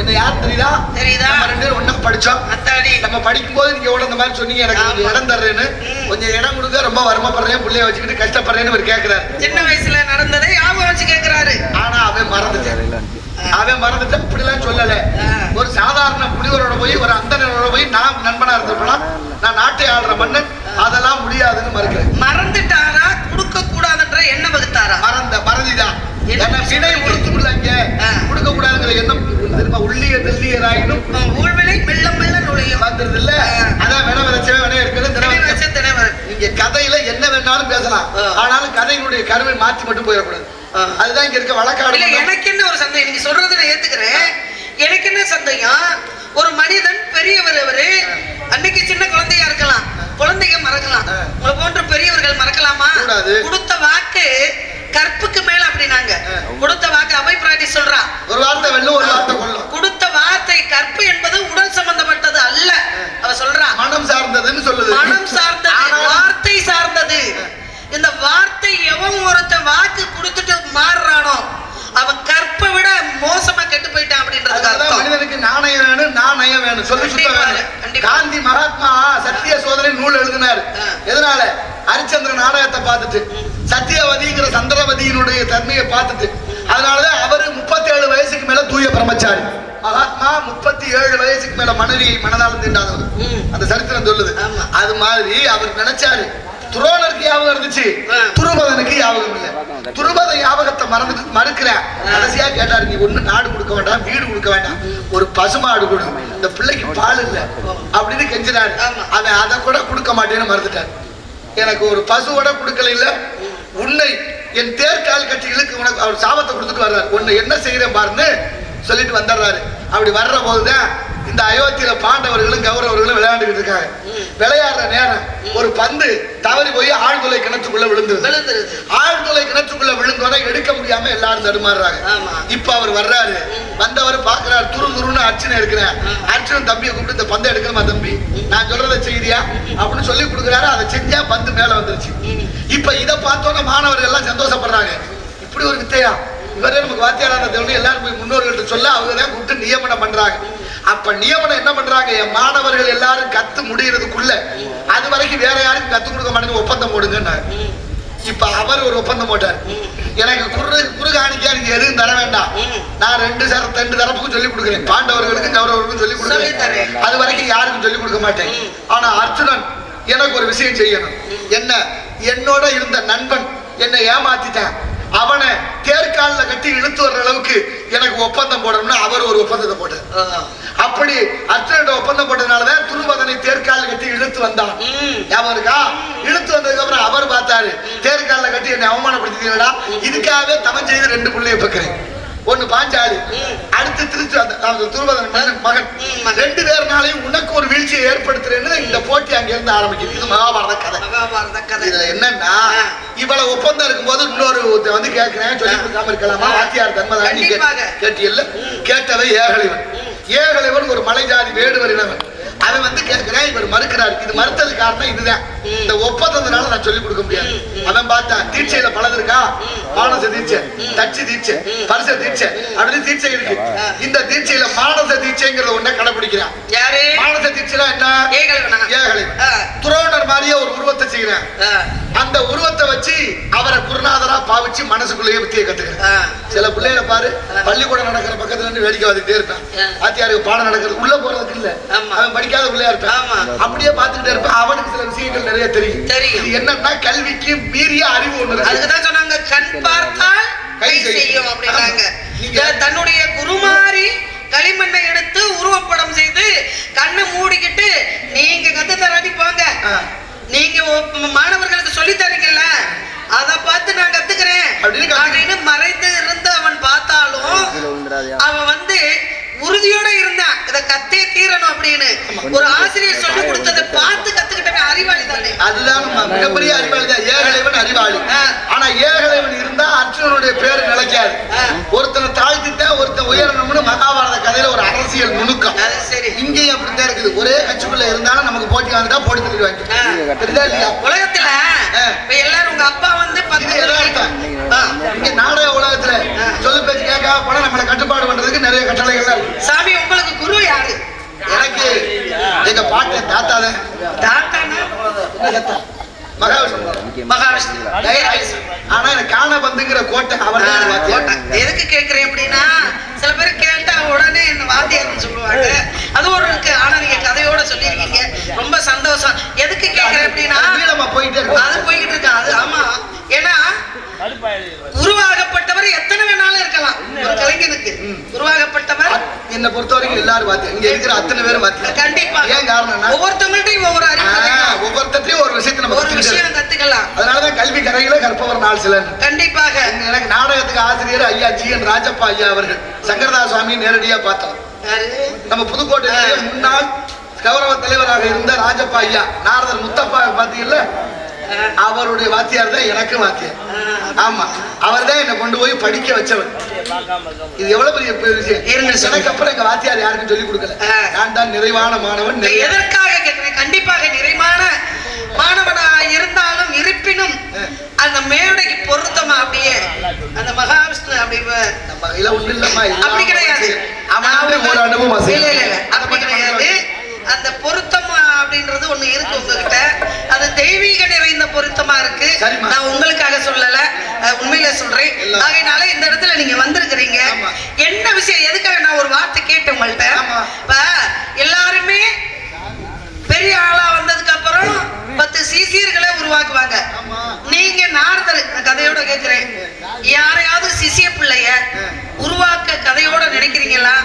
[SPEAKER 1] என்ன யார் தெரியுதா?
[SPEAKER 2] தெரியுதா?
[SPEAKER 1] ரெண்டு பேரும் ஒண்ணா படிச்சோம்.
[SPEAKER 2] அத்தாடி.
[SPEAKER 1] நம்ம படிக்கும் போது நீங்க எவ்வளவு இந்த மாதிரி சொன்னீங்க? எனக்கு. இடம் தர்றேன்னு. கொஞ்சம் இடம் கொடுக்க ரொம்ப வருமப்படுறேன் பிள்ளைய வச்சுக்கிட்டு கஷ்டப்படுறேன்னு இவர் கேட்கிறாரு
[SPEAKER 2] சின்ன வயசுல நடந்ததை ஞாபகம் வச்சு கேக்குறாரு.
[SPEAKER 1] ஆனா அவன் மறந்துட்டான். அவன் மறந்துட்டான். இப்படிலாம் சொல்லல. ஒரு சாதாரண புனிவரோட போய் ஒரு அந்தனரோட போய் நான் நண்பனா இருந்திருப்பேன்? நான் நாட்டை ஆடுற மன்னன். அதெல்லாம் முடியாதுன்னு மறுக்கிறேன்.
[SPEAKER 2] மறந்துட்டாரா கூடாதுன்ற எண்ணம் வகுத்தாரா?
[SPEAKER 1] மறந்த மறதிதான். வினை
[SPEAKER 2] ஆ.
[SPEAKER 1] கொடுக்க கூடாதுங்கிற எண்ணம் தெரியுமா உள்ளிய தெல்லியராயினும்
[SPEAKER 2] ஊழ்விலை மெல்ல மெல்ல நுழையும்.
[SPEAKER 1] வந்துருது இல்ல. அதான் வினை விதைச்சவே வினை இருக்குது. நீங்க கதையில என்ன வேணாலும் பேசலாம். ஆனாலும் கதையினுடைய கருவை மாற்றி மட்டும் போயிடக்கூடாது. அதுதான் இங்க இருக்க வழக்காடு.
[SPEAKER 2] எனக்கு என்ன ஒரு சந்தேகம்? நீங்க சொல்றதை நான் ஏத்துக்கிறேன். எனக்கு என்ன சந்தேகம்? ஒரு மனிதன் பெரியவர் அவரு அன்னைக்கு சின்ன குழந்தையா இருக்கலாம். குழந்தைங்க மறக்கலாம். உங்களை போன்ற பெரியவர்கள் மறக்கலாமா?
[SPEAKER 1] கூடாது.
[SPEAKER 2] கொடுத்த வாக்கு கற்புக்கு மேல அப்படின்னாங்க. கொடுத்த வாக்கு அவை பிராட்டி சொல்றா.
[SPEAKER 1] ஒரு வார்த்தை வெல்லும் ஒரு வார்த்தை கொள்ளும்
[SPEAKER 2] கொடுத்த வார்த்தை கற்பு என்பது உடல் சம்பந்தப்பட்டது அல்ல. அவ சொல்றா.
[SPEAKER 1] மனம் சார்ந்ததுன்னு சொல்லுது.
[SPEAKER 2] மனம் சார்ந்தது வார்த்தை சார்ந்தது. எவன் ஒருத்தன் வாக்கு கொடுத்துட்டு மாறுறானோ? அவன் கற்பை விட மோசமா கெட்டு போயிட்டான் அப்படின்றது
[SPEAKER 1] மனிதனுக்கு நாணயம் வேணும் நாணயம் வேணும். சொல்லி சுத்த. காந்தி மகாத்மா சத்திய சோதனை நூல் எழுதினார். எதனால? ஹரிச்சந்திர நாடகத்தை பார்த்துட்டு சத்தியவதிங்கிற சந்திரவதியினுடைய தன்மையை பார்த்துட்டு. அதனாலதான் அவரு முப்பத்தி ஏழு வயசுக்கு மேல தூய பிரம்மச்சாரி. மகாத்மா முப்பத்தி ஏழு வயசுக்கு மேல மனைவியை மனதால் தீண்டாதவர். அந்த சரித்திரம் சொல்லுது. அது மாதிரி அவர் நினைச்சாரு துரோணருக்கு ஞாபகம் இருந்துச்சு. துருபதனுக்கு ஞாபகம் இல்ல. துருபத ஞாபகத்தை மறந்துட்டு மறுக்கிறேன் கடைசியா கேட்டாரு நீ ஒண்ணு நாடு கொடுக்க வேண்டாம் வீடு கொடுக்க வேண்டாம். ஒரு பசுமாடு கொடு. இந்த பிள்ளைக்கு பால் இல்ல. அப்படின்னு கெஞ்சினாரு. அவன் அதை கூட கொடுக்க மாட்டேன்னு மறுத்துட்டார் எனக்கு ஒரு பசுவோட கொடுக்கல இல்ல. உன்னை என் தேர்கால் கட்டி இழுக்கு உனக்கு அவர் சாபத்தை கொடுத்துட்டு வர்றாரு. உன்னை என்ன செய்யறேன் பாருன்னு சொல்லிட்டு வந்துடுறாரு. அப்படி வர்ற போதுதான் இந்த அயோத்தியில பாண்டவர்களும் கௌரவர்களும் விளையாண்டுகிட்டு இருக்காங்க. விளையாடுற நேரம் ஒரு பந்து தவறி போய் ஆழ்துளை கிணத்துக்குள்ள விழுந்தது
[SPEAKER 2] விழுந்துருது.
[SPEAKER 1] ஆழ்துளை கிணற்றுக்குள்ள விழுந்தோட எடுக்க முடியாம எல்லாரும் தடுமாறுறாங்க. இப்ப அவர் வர்றாரு. வந்தவர் பாக்குறாரு துரு துருன்னு அர்ச்சனை இருக்கிறேன் அர்ச்சனன் தம்பியை கூப்பிட்டு இந்த பந்தை எடுக்கணுமா தம்பி? நான் சொல்றதை செய்தியா? அப்படின்னு சொல்லி கொடுக்குறாரு. அதை செஞ்சா பந்து மேல வந்துருச்சு. இப்ப இத பார்த்தோன்னே மாணவர்கள் எல்லாம் சந்தோஷப்படுறாங்க. இப்படி ஒரு வித்தையா? இவரே நமக்கு வாத்தியாரான தேவனு எல்லாரும் போய் முன்னோர்கள்ட்ட சொல்ல அவங்க தான் கூப்பிட்டு நியமனம் பண்றாங்க. அப்ப நியமனம் என்ன பண்றாங்க? என் மாணவர்கள் எல்லாரும் கத்து முடியறதுக்குள்ள அது வரைக்கும் வேற யாருக்கும் கத்து கொடுக்க மாட்டேங்க ஒப்பந்தம் போடுங்கன்னாங்க இப்ப அவர் ஒரு ஒப்பந்தம் போட்டார். எனக்கு குரு குரு காணிக்கா நீங்க எதுவும் தர வேண்டாம். நான் ரெண்டு சர ரெண்டு தரப்புக்கும் சொல்லி கொடுக்குறேன். பாண்டவர்களுக்கும் கௌரவர்களுக்கும் சொல்லி கொடுக்குறேன். அது வரைக்கும் யாருக்கும் சொல்லி கொடுக்க மாட்டேன். ஆனா அர்ஜுனன் எனக்கு ஒரு விஷயம் செய்யணும். என்ன? என்னோட இருந்த நண்பன் என்னை ஏமாத்திட்டான். அவனை தேர்கால்ல கட்டி இழுத்து வர்ற அளவுக்கு எனக்கு ஒப்பந்தம் போடணும்னு அவர் ஒரு ஒப்பந்தத்தை போட்டார். அப்படி அர்ஜுனோட ஒப்பந்தம் போட்டதுனாலதான் துருவதனை தேர்கால்ல கட்டி இழுத்து வந்தான். ஞாபகம் இருக்கா? இழுத்து வந்ததுக்கு அப்புறம் அவர் பார்த்தாரு தேர்கால்ல கட்டி என்னை அவமானப்படுத்திட்டீங்களா இதுக்காகவே செய்து ரெண்டு பிள்ளைய பெக்கிறேன். ஒண்ணு பாஞ்சாலி அடுத்து திருச்சி துருவதன் மகன். ரெண்டு பேர்னாலையும் உனக்கு ஒரு வீழ்ச்சியை ஏற்படுத்துறேன்னு இந்த போட்டி அங்க இருந்து ஆரம்பிக்குது. இது மகாபாரத கதை.
[SPEAKER 2] மகாபாரத கதை.
[SPEAKER 1] இதுல என்னன்னா. இவ்வளவு ஒப்பந்தம் இருக்கும்போது இன்னொரு வந்து கேட்கிறேன் சொல்லி கொடுக்காம இருக்கலாமா? வாத்தியார் தர்மதானி. கேட்டியல்ல? கேட்டவை ஏகலைவன். ஏகலைவன் ஒரு மலை ஜாதி வேடுவர் இனவன் அவன் வந்து கேட்கிறேன் இவர் மறுக்கிறார். இது மறுத்தது காரணம் இதுதான். இந்த ஒப்பந்தத்தினால நான் சொல்லி கொடுக்க முடியாது. அவன் பார்த்தான். தீட்சையில பலது இருக்கா? மானச தீட்சை. தட்சி. தீட்சை பரிச தீட்சை. அப்படின்னு தீட்சை இருக்கு. இந்த தீட்சையில மானச தீட்சைங்கிறத ஒண்ண கடைபிடிக்கிறான்.
[SPEAKER 2] யாரு?
[SPEAKER 1] மானச தீட்சைனா என்ன?
[SPEAKER 2] ஆ.
[SPEAKER 1] துரோணர் மாதிரியே ஒரு உருவத்தை
[SPEAKER 2] ஆ.
[SPEAKER 1] அந்த உருவத்தை வச்சு அவரை குருநாதரா பாவிச்சு மனசுக்குள்ளேயே வித்தியை கத்துக்கிறேன். சில பிள்ளைகளை பாரு பள்ளிக்கூடம் நடக்கிற பக்கத்துல இருந்து வேடிக்கை பார்த்துட்டே இருப்பான். ஆத்தியாருக்கு பாடம் நடக்கிறது உள்ள போறதுக்கு இல்ல. அவன் படிக்காத பிள்ளையா இருப்பான். அப்படியே பார்த்துக்கிட்டே இருப்பான் அவனுக்கு சில விஷயங்கள் நிறைய தெரியும். இது என்னன்னா கல்விக்கு மீறிய அறிவு ஒண்ணு
[SPEAKER 2] அதுக்குதான் சொன்னாங்க கண் பார்த்தால் கை செய்யும் அப்படின்னாங்க தன்னுடைய குருமாரி களிமண்ணை எடுத்து உருவப்படம் செய்து கண்ணை மூடிக்கிட்டு நீங்க கத்து தராட்டி போங்க. நீங்க மாணவர்களுக்கு சொல்லி தரீங்கல்ல அத பார்த்து நான் கத்துக்கிறேன்.
[SPEAKER 1] அப்படின்னு
[SPEAKER 2] மறைந்து இருந்து அவன் பார்த்தாலும் அவன் வந்து உறுதியோட இருந்தான். இத கத்தே தீரணும் அப்படின்னு. ஒரு ஆசிரியர் சொல்லி கொடுத்ததை பார்த்து கத்துக்கிட்டவன் அறிவாளி தானே.
[SPEAKER 1] அதுதான் மிகப்பெரிய அறிவாளி தான் ஏகலைவன் அறிவாளி. ஆனா ஏகலைவன் அர்ஜுனனுடைய பேரு நிலைக்காது. ஒருத்தனை தாழ்த்திட்டா ஒருத்தன் உயரணும்னு மகாபாரத கதையில ஒரு அரசியல் நுணுக்கம். இங்கேயும் அப்படித்தான் இருக்குது. ஒரே கட்சிக்குள்ள இருந்தாலும் நமக்கு போட்டி வந்துட்டா போட்டி தள்ளிடுவாங்க
[SPEAKER 2] உலகத்துல. இப்ப எல்லாரும் உங்க அப்பா வந்து.
[SPEAKER 1] இங்க நாடக உலகத்துல சொல்லு பேச்சு கேட்காம போனா நம்மளை கட்டுப்பாடு பண்றதுக்கு நிறைய கட்டளைகள்
[SPEAKER 2] சாமி உங்களுக்கு குரு யாரு?
[SPEAKER 1] எனக்கு எங்க பாட்டு தாத்தா தான்.
[SPEAKER 2] தாத்தானா?
[SPEAKER 1] மகாவிஷ்ணு. ஆனா எனக்கு கோட்டை அவர்
[SPEAKER 2] கோட்டை. எதுக்கு கேக்குறேன் அப்படின்னா சில பேர் கேட்டா உடனே என்ன வாத்தியார்னு சொல்லுவாங்க. அது ஒரு இருக்கு. ஆனா நீங்க கதையோட சொல்லிருக்கீங்க ரொம்ப சந்தோஷம். எதுக்கு கேக்குறேன் அப்படின்னா
[SPEAKER 1] போயிட்டே
[SPEAKER 2] அது போய்கிட்டு இருக்கு? அது ஆமா. ஏன்னா உருவாகப்பட்டவர் எத்தனை வேணாலும் இருக்கலாம். ஒரு கலைஞனுக்கு. உருவாகப்பட்டவர்
[SPEAKER 1] என்னை பொறுத்த வரைக்கும் எல்லாரும் வாத்தியம் இங்க இருக்கிற அத்தனை பேரும் வாத்தியம்
[SPEAKER 2] கண்டிப்பா.
[SPEAKER 1] ஏன் காரணம்னா
[SPEAKER 2] ஒவ்வொருத்தவங்கள்ட்டையும் ஒவ்வொரு அறிவு.
[SPEAKER 1] ஒவ்வொருத்தையும் ஒரு விஷயத்தை நம்ம
[SPEAKER 2] ஒரு விஷயம் கத்துக்கலாம்.
[SPEAKER 1] அதனாலதான் கல்வி கரையில கற்பவர் நாள் சிலன்
[SPEAKER 2] கண்டிப்பாக.
[SPEAKER 1] எனக்கு நாடகத்துக்கு ஆசிரியர் ஐயா ஜி என் ராஜப்பா ஐயா அவர்கள் சங்கரதாஸ் சுவாமி நேரடியா பார்த்தோம்? நம்ம புதுக்கோட்டையிலேயே முன்னாள் கௌரவ தலைவராக இருந்த ராஜப்பா ஐயா நாரதர் முத்தப்பா பாத்தீங்கல்ல அவருடைய வாத்தியார் தான் எனக்கும் வாத்தியார். ஆமா. அவர் தான் என்னை கொண்டு போய் படிக்க வச்சவர். இது எவ்வளவு பெரிய விஷயம்? எனக்கு அப்புறம் எங்க வாத்தியார் யாருக்கும் சொல்லி கொடுக்கல. நான் தான் நிறைவான மாணவன்
[SPEAKER 2] எதற்காக கேட்கிறேன் கண்டிப்பாக நிறைவான மாணவனா இருந்தாலும் இருப்பினும் அந்த மேடைக்கு பொருத்தமா
[SPEAKER 1] அப்படியே அந்த மகாவிஷ்ணு அப்படி நம்ம கையில ஒண்ணு இல்லம்மா
[SPEAKER 2] அப்படி கிடையாது.
[SPEAKER 1] அவனாவே ஒரு அனுபவம்
[SPEAKER 2] இல்ல இல்ல இல்ல. உண்மையில சொல்றேன். ஆகையினால இந்த இடத்துல நீங்க வந்திருக்கிறீங்க. என்ன விஷயம் எதுக்காக நான் ஒரு வார்த்தை கேட்டேன். இப்ப எல்லாருமே பெரிய ஆளா வந்ததுக்கு அப்புறம் பத்து சிசியர்களை உருவாக்குவாங்க. நீங்க நாரதர் கதையோட கேக்குறேன். யாரையாவது சிசிய பிள்ளைய உருவாக்க கதையோட நினைக்கிறீங்களா?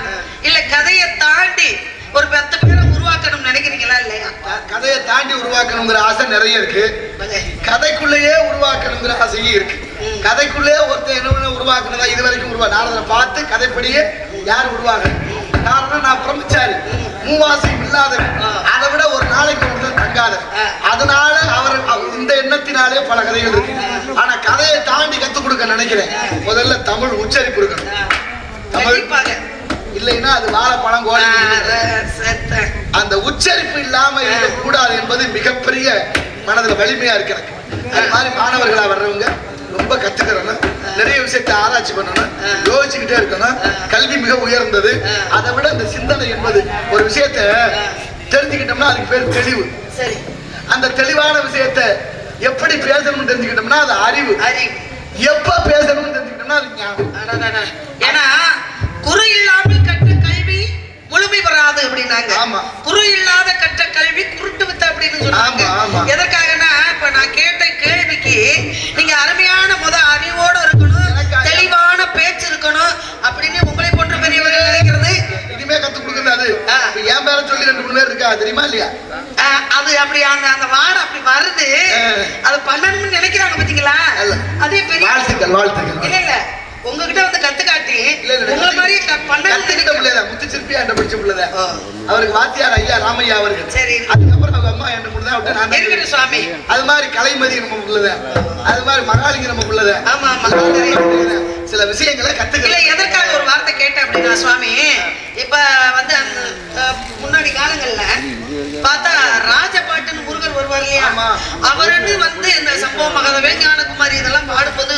[SPEAKER 2] இல்ல கதையை தாண்டி ஒரு பத்து பேரை உருவாக்கணும் நினைக்கிறீங்களா இல்லையா?
[SPEAKER 1] கதையை தாண்டி உருவாக்கணுங்கிற ஆசை நிறைய இருக்கு. கதைக்குள்ளேயே உருவாக்கணுங்கிற ஆசையும் இருக்கு. கதைக்குள்ளே ஒருத்தன் என்ன உருவாக்கணுதா இது வரைக்கும் உருவா நான் அதை பார்த்து கதைப்படியே யார் உருவாக்கணும் காரணம் நான் பிரம்மச்சாரி. மூவாசையும் இல்லாதவன். அதை விட ஒரு நாளைக்கு ஒருத்தர் தங்காதவன். அதனால அவர் இந்த எண்ணத்தினாலே பல கதைகள் இருக்கு. ஆனா கதையை தாண்டி கத்துக் கொடுக்க நினைக்கிறேன். முதல்ல தமிழ் உச்சரிப்பு இருக்கணும் தமிழ் இல்லைன்னா அது வாழைப்பழம் கோழி. அந்த உச்சரிப்பு இல்லாம இருக்கக்கூடாது என்பது மிகப்பெரிய மனதுல வலிமையா இருக்கு எனக்கு. அது மாதிரி மாணவர்களா வர்றவங்க ரொம்ப கத்துக்கிறணும். நிறைய விஷயத்தை ஆராய்ச்சி பண்ணணும். யோசிச்சுக்கிட்டே இருக்கணும். கல்வி மிக உயர்ந்தது. அதை விட இந்த சிந்தனை என்பது ஒரு விஷயத்தை தெரிஞ்சுக்கிட்டோம்னா அதுக்கு பேர் தெளிவு.
[SPEAKER 2] சரி.
[SPEAKER 1] அந்த தெளிவான விஷயத்தை எப்படி பேசணும்னு தெரிஞ்சுக்கிட்டோம்னா அது அறிவு.
[SPEAKER 2] அறிவு.
[SPEAKER 1] எப்ப பேசணும்னு தெரிஞ்சுக்கிட்டோம்னா அது ஞானம்.
[SPEAKER 2] அடடடா. ஏன்னா குரு இல்லாமல் முழுமை பெறாது அப்படின்னாங்க. குரு இல்லாத கற்ற கல்வி குருட்டு வித்த அப்படின்னு சொன்னாங்க. எதற்காகனா இப்ப நான் கேட்ட கேள்விக்கு நீங்க அருமையான முத அறிவோட இருக்கணும் தெளிவான பேச்சு இருக்கணும் அப்படின்னு உங்களை போன்ற பெரியவர்கள் நினைக்கிறது.
[SPEAKER 1] இனிமே கத்துக் கொடுக்குறது என் பேரை சொல்லி ரெண்டு மூணு பேர் இருக்கா தெரியுமா இல்லையா?
[SPEAKER 2] அது அப்படி அந்த அந்த வார்டு அப்படி வருது. அது பண்ணணும்னு நினைக்கிறாங்க பாத்தீங்களா. அதே பெரிய
[SPEAKER 1] வாழ்த்துக்கள் வாழ்த்துக்கள்
[SPEAKER 2] இல்ல இல்ல உங்ககிட்ட வந்து கத்துக்காட்டி
[SPEAKER 1] இல்ல, இல்ல,
[SPEAKER 2] உங்களை பண்ணணும்னு
[SPEAKER 1] கத்துக்கிட்ட. பிள்ளைதான் முத்து சிற்பி என்ற படிச்ச பிள்ளைதான்
[SPEAKER 2] ஓ.
[SPEAKER 1] அவருக்கு வாத்தியார் ஐயா ராமையா அவர்கள்
[SPEAKER 2] சரி.
[SPEAKER 1] அதுக்கப்புறம் அவங்க அம்மா விட்டு நான் தான்
[SPEAKER 2] இருக்கட்டும் சுவாமி
[SPEAKER 1] அது மாதிரி கலைமதி நம்ம பிள்ளைதான் அது மாதிரி மகாலிங்க நம்ம
[SPEAKER 2] ஆமா,
[SPEAKER 1] மாதிரி பிள்ளைதான். சில விஷயங்களை
[SPEAKER 2] இல்ல
[SPEAKER 1] கத்துக்கலாம்
[SPEAKER 2] எதற்காக ஒரு வார்த்தை கேட்டேன் அப்படின்னா சுவாமி இப்ப வந்து முன்னாடி காலங்கள்ல பார்த்தா ராஜபாட்டுன்னு முருகர் வருவார் இல்லையா. அவருன்னு வந்து இந்த சம்பவ மகதவே ஞானகுமாரி இதெல்லாம் பாடும்போது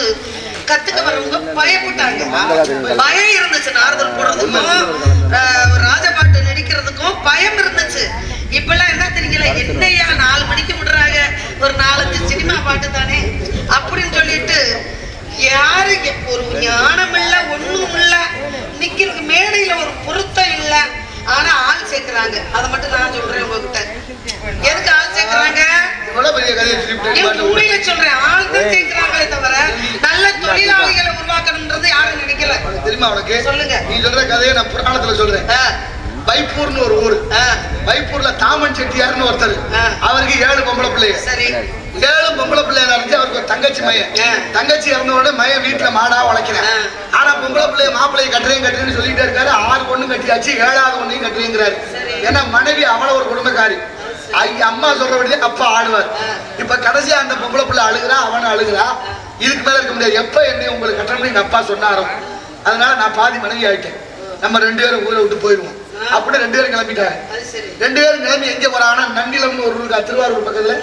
[SPEAKER 2] கத்துக்க வர்றவங்க பயப்பட்டாங்க. பயம் இருந்துச்சு நாரதர் போடுறதுக்கும் ராஜபாட்டு நடிக்கிறதுக்கும் பயம் இருந்துச்சு. இப்பெல்லாம் என்ன தெரியுங்களா என்னையா நாலு மணிக்கு விடுறாங்க? ஒரு நாலஞ்சு சினிமா பாட்டு தானே? அப்படின்னு சொல்லிட்டு யாரு ஒரு ஞானம் இல்ல ஒண்ணும் இல்ல. நிக்கிறதுக்கு மேடையில ஒரு பொருத்தம் இல்ல. ஆனா ஆள் சேர்க்கறாங்க. அதை மட்டும் நான் சொல்றேன் உங்ககிட்ட. எதுக்கு ஆள் சேர்க்கறாங்க?
[SPEAKER 1] இவ்வளவு பெரிய கதையை.
[SPEAKER 2] உண்மையில சொல்றேன். சேர்க்கறாங்களே தவிர நல்ல தொழிலாளிகளை உருவாக்கணும்ன்றது யாரும் நினைக்கல.
[SPEAKER 1] தெரியுமா உனக்கு?
[SPEAKER 2] சொல்லுங்க.
[SPEAKER 1] நீ சொல்ற கதையை நான் புராணத்துல சொல்றேன். வைப்பூர்னு ஒரு ஊர். வைப்பூர்ல தாமன் செட்டியார்னு ஒருத்தர். அவருக்கு ஏழு பொம்பளை பிள்ளைங்க
[SPEAKER 2] சரி.
[SPEAKER 1] ஏழு பொம்பளை பிள்ளையா இருந்துச்சு அவருக்கு ஒரு தங்கச்சி மையன். தங்கச்சி இறந்த உடனே மையன் வீட்டுல மாடா வளர்க்கிறேன்.
[SPEAKER 2] ஆ.
[SPEAKER 1] ஆனா பொம்பளை பிள்ளைய மாப்பிள்ளைய கட்டுறேன் கட்டுறேன்னு சொல்லிட்டே இருக்காரு. ஆறு பொண்ணு கட்டியாச்சு ஏழாவது ஒண்ணையும் கட்டுறேங்கிறாரு. ஏன்னா மனைவி அவ்வளவு ஒரு குடும்பக்காரி. அம்மா சொல்றபடியே அப்பா ஆடுவார். இப்ப கடைசியா அந்த பொம்பளை பிள்ளை அழுகுறா அவனும் அழுகுறா. இதுக்கு மேல இருக்க முடியாது. எப்ப என்னை உங்களுக்கு கட்டணும்னு எங்க அப்பா சொன்னாரோ அதனால நான் பாதி மனைவி ஆயிட்டேன். நம்ம ரெண்டு பேரும் ஊரை விட்டு போயிடுவோம். அப்படி ரெண்டு பேரும் கிளம்பிட்டாங்க. ரெண்டு பேரும் கிளம்பி எங்க போறாங்கன்னா நன்னிலம்னு ஒரு ஊர் இருக்கா திருவாரூர் பக்கத்துல.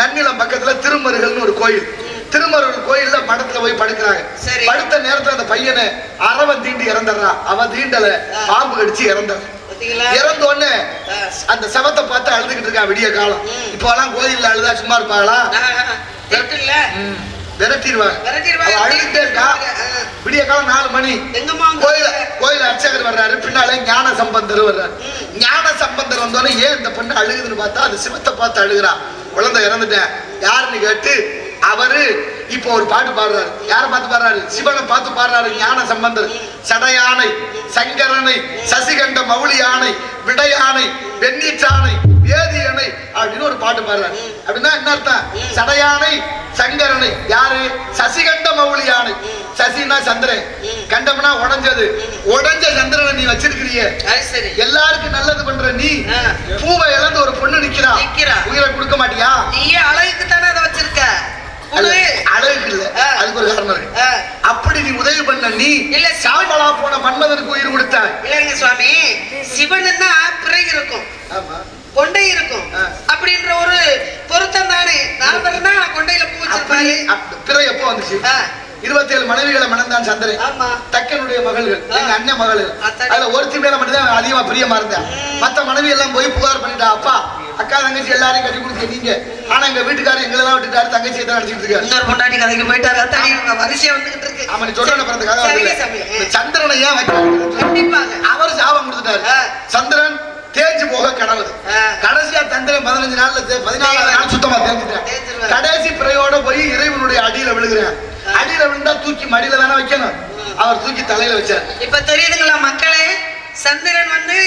[SPEAKER 1] நன்னிலம் பக்கத்துல திருமருகல்னு ஒரு கோயில். திருமருகல் கோயில்ல மடத்துல போய் படுக்கிறாங்க. படுத்த நேரத்துல அந்த பையனை அரவன் தீண்டி இறந்துடுறான் அவ தீண்டல பாம்பு கடிச்சு இறந்துடுறான் இறந்த உடனே. அந்த சவத்தை பார்த்து அழுதுகிட்டு இருக்கான் விடிய காலம். இப்போ எல்லாம் கோயில்ல அழுதா சும்மா இருப்பாங்களா? விரட்டிடுவாங்க. அழுதுகிட்டே இருக்கா. விடிய காலம் நாலு மணி. கோயில கோயில அர்ச்சகர் வர்றாரு. பின்னால ஞான சம்பந்தர் வர்றாரு. ஞான சம்பந்தர் வந்தோடனே ஏன் இந்த பொண்ணு அழுகுதுன்னு பார்த்தா அது சிவத்தை பார்த்து அழுகுறா. குழந்தை இறந்துட்டேன். யாருன்னு கேட்டு அவரு இப்போ ஒரு பாட்டு பாடுறாரு. யாரை பார்த்து பாடுறாரு? சிவனை பார்த்து பாடுறாரு ஞான சம்பந்தர். சடையானை சங்கரனை சசிகண்ட மௌளி யானை விடையானை வெண்ணீச்சானை வேதியனை அப்படின்னு ஒரு பாட்டு பாடுறாரு. அப்படின்னா என்ன அர்த்தம்? சடையானை சங்கரனை. யாரு? சசிகண்ட மௌளி யானை சசினா சந்திரன். கண்டம்னா உடைஞ்சது. உடைஞ்ச சந்திரனை நீ வச்சிருக்கிறிய. எல்லாருக்கும் நல்லது பண்ற நீ. பூவை இழந்து ஒரு பொண்ணு நிக்கிறா. உயிரை கொடுக்க மாட்டியா?
[SPEAKER 2] நீயே அழகுக்கு தானே அதை வச்சிருக்க.
[SPEAKER 1] அழகுக்கு இல்ல. அதுக்கு ஒரு காரணம் இருக்கு.
[SPEAKER 2] ஆ.
[SPEAKER 1] அப்படி நீ உதவி பண்ண நீ
[SPEAKER 2] இல்ல,
[SPEAKER 1] சாம்பலா போன மன்மதனுக்கு உயிர் கொடுத்த.
[SPEAKER 2] இல்லைங்க சுவாமி. சிவனுன்னா பிறை இருக்கும். கொண்டை இருக்கும். அப்படின்ற ஒரு பொருத்தம் தானே. நாரதர்னா கொண்டையில பூ
[SPEAKER 1] அப்படி
[SPEAKER 2] வச்சிருப்பாரு
[SPEAKER 1] பிறை எப்போ வந்துச்சு? இருபத்தேழு மனைவிகளை மணந்தான் சந்திரன்.
[SPEAKER 2] ஆமா.
[SPEAKER 1] தக்கனுடைய மகள்கள். எங்க அண்ணன் மகள்.
[SPEAKER 2] அத்தாடி.
[SPEAKER 1] அதுல ஒருத்தி மேல மட்டும் தான் அதிகமா பிரியமா இருந்தேன். மத்த மனைவி எல்லாம் போய் புகார் பண்ணிட்டா அப்பா அக்கா தங்கச்சி எல்லாரையும் கட்டி கொடுத்து நீங்க. ஆனா எங்க வீட்டுக்காரர் எங்களெல்லாம் விட்டுட்டாரு தங்கச்சி தான் நடிச்சிட்டு இருக்காரு.
[SPEAKER 2] இன்னொரு பொண்டாட்டி கதைக்கு போயிட்டாரு. வரிசையா வந்துகிட்டு இருக்கு.
[SPEAKER 1] அவன் பிறந்தக்காக சந்திரனை ஏன் வைக்க அவர் சாபம் கொடுத்துட்டாரு. சந்திரன் தேய்ச்சு போக கடவுள். கடைசியா சந்திரன் பதினஞ்சு நாள்ல பதினாலாவது நாள் சுத்தமா
[SPEAKER 2] தேய்ச்சிருவாரு.
[SPEAKER 1] கடைசி பிறையோட போய் இறைவனுடைய அடியில விழுகிறேன். அடியில விழுந்தா தூக்கி மடியில தானே வைக்கணும். அவர் தூக்கி தலையில வச்சார்.
[SPEAKER 2] இப்ப தெரியுதுங்களா மக்களே சந்திரன் வந்து